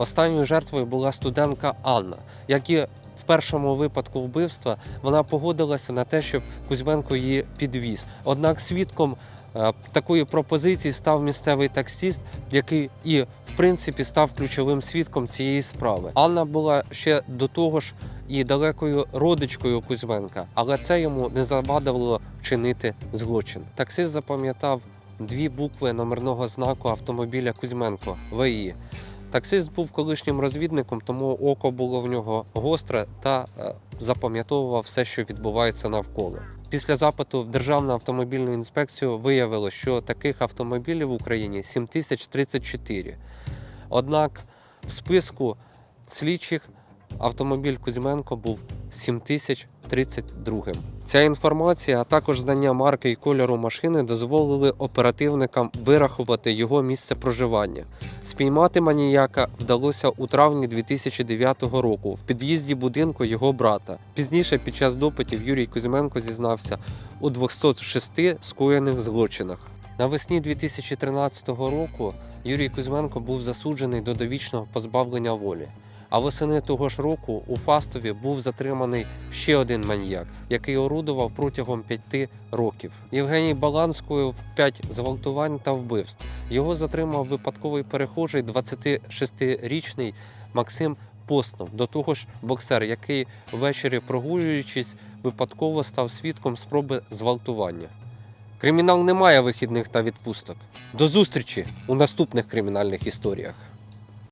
Останньою жертвою була студентка Анна, як і в першому випадку вбивства вона погодилася на те, щоб Кузьменко її підвіз. Однак свідком е, такої пропозиції став місцевий таксіст, який і в принципі став ключовим свідком цієї справи. Анна була ще до того ж і далекою родичкою Кузьменка, але це йому не завадило вчинити злочин. Таксист запам'ятав дві букви номерного знаку автомобіля Кузьменко ВІ. Таксист був колишнім розвідником, тому око було в нього гостре та е, запам'ятовував все, що відбувається навколо. Після запиту в Державну автомобільну інспекцію виявилось, що таких автомобілів в Україні 7034. Однак в списку слідчих автомобіль Кузьменко був 7032. Ця інформація, а також знання марки і кольору машини дозволили оперативникам вирахувати його місце проживання. Спіймати маніяка вдалося у травні 2009 року в під'їзді будинку його брата. Пізніше, під час допитів, Юрій Кузьменко зізнався у 206 скоєних злочинах. Навесні 2013 року Юрій Кузьменко був засуджений до довічного позбавлення волі. А восени того ж року у Фастові був затриманий ще один маніяк, який орудував протягом п'яти років. Євгеній Балан скоїв п'ять зґвалтувань та вбивств. Його затримав випадковий перехожий 26-річний Максим Постнов. До того ж, боксер, який ввечері прогулюючись, випадково став свідком спроби зґвалтування. Кримінал не має вихідних та відпусток. До зустрічі у наступних кримінальних історіях.